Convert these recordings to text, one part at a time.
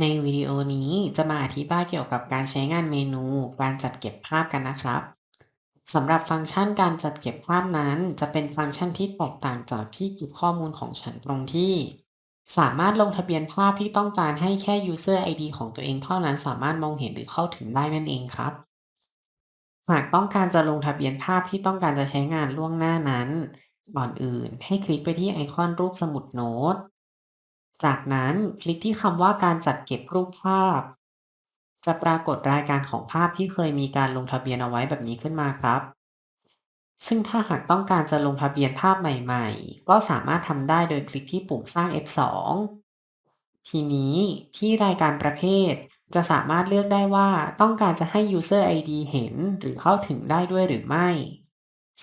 ในวิดีโอนี้จะมาอธิบายเกี่ยวกับการใช้งานเมนู การจัดเก็บภาพกันนะครับสำหรับฟังก์ชันการจัดเก็บภาพนั้น จะเป็นฟังก์ชันที่แตกต่างจากที่เก็บข้อมูลของฉันตรงที่ สามารถลงทะเบียนภาพที่ต้องการให้แค่ User ID ของตัวเองเท่านั้นสามารถมองเห็นหรือเข้าถึงได้นั่นเองครับ หากต้องการจะลงทะเบียนภาพที่ต้องการจะใช้งานล่วงหน้านั้น ก่อนอื่นให้คลิกไปที่ไอคอนรูปสมุดโน้ต จากนั้นคลิกที่คำว่าการจัดเก็บรูปภาพ จะปรากฏรายการของภาพที่เคยมีการลงทะเบียนเอาไว้แบบนี้ขึ้นมาครับ ซึ่งถ้าหากต้องการจะลงทะเบียนภาพใหม่ ๆ ก็สามารถทำได้โดยคลิกที่ปุ่มสร้าง F2 ทีนี้ที่รายการประเภท จะสามารถเลือกได้ว่าต้องการจะให้ User ID เห็นหรือเข้าถึงได้ด้วยหรือไม่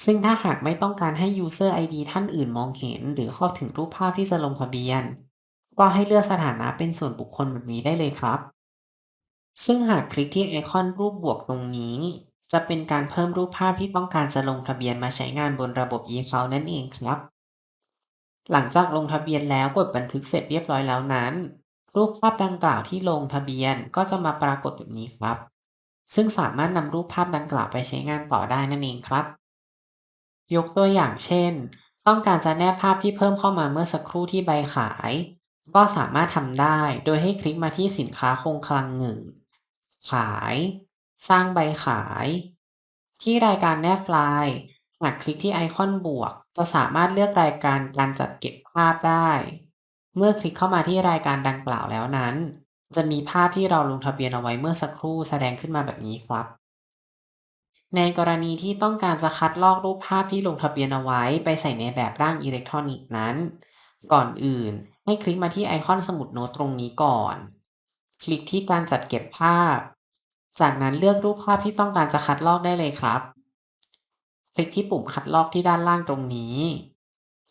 ซึ่งถ้าหากไม่ต้องการให้ User ID ท่านอื่นมองเห็น หรือเข้าถึงรูปภาพที่จะลงทะเบียน ก็ให้เลือกสถานะเป็นส่วนบุคคลแบบนี้ได้เลยครับ ซึ่งหากคลิกที่ไอคอนรูปบวกตรงนี้ จะเป็นการเพิ่มรูปภาพที่ต้องการจะลงทะเบียนมาใช้งานบนระบบ e-account นั่นเองครับ หลังจากลงทะเบียนแล้วกดบันทึกเสร็จเรียบร้อยแล้วนั้น รูปภาพดังกล่าวที่ลงทะเบียนก็จะมาปรากฏแบบนี้ครับ ซึ่งสามารถนำรูปภาพดังกล่าวไปใช้งานต่อได้นั่นเองครับ ยกตัวอย่างเช่น ต้องการจะแนบภาพที่เพิ่มเข้ามาเมื่อสักครู่ที่ใบขาย ก็สามารถทำได้โดยให้คลิกมาที่สินค้าคงคลังหนึ่ง ขาย สร้างใบขาย ที่รายการแนบไฟล์หากคลิกที่ไอคอนบวก จะสามารถเลือกรายการการจัดเก็บภาพได้ เมื่อคลิกเข้ามาที่รายการดังกล่าวแล้วนั้น จะมีภาพที่เราลงทะเบียนเอาไว้เมื่อสักครู่แสดงขึ้นมาแบบนี้ครับ ในกรณีที่ต้องการจะคัดลอกรูปภาพที่ลงทะเบียนเอาไว้ ไปใส่ในแบบร่างอิเล็กทรอนิกส์นั้น ก่อนอื่น ให้คลิกมาที่ไอคอนสมุดโน้ตตรงนี้ก่อน คลิกที่การจัดเก็บภาพ จากนั้นเลือกรูปภาพที่ต้องการจะคัดลอกได้เลยครับ คลิกที่ปุ่มคัดลอกที่ด้านล่างตรงนี้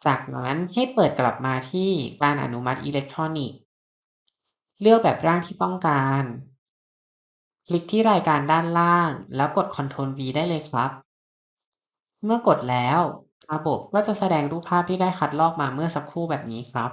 จากนั้นให้เปิดกลับมาที่การอนุมัติอิเล็กทรอนิกส์ เลือกแบบร่างที่ต้องการ คลิกที่รายการด้านล่าง แล้วกด Ctrl V ได้เลยครับ เมื่อกดแล้ว ระบบก็จะแสดงรูปภาพที่ได้คัดลอกมาเมื่อสักครู่แบบนี้ครับ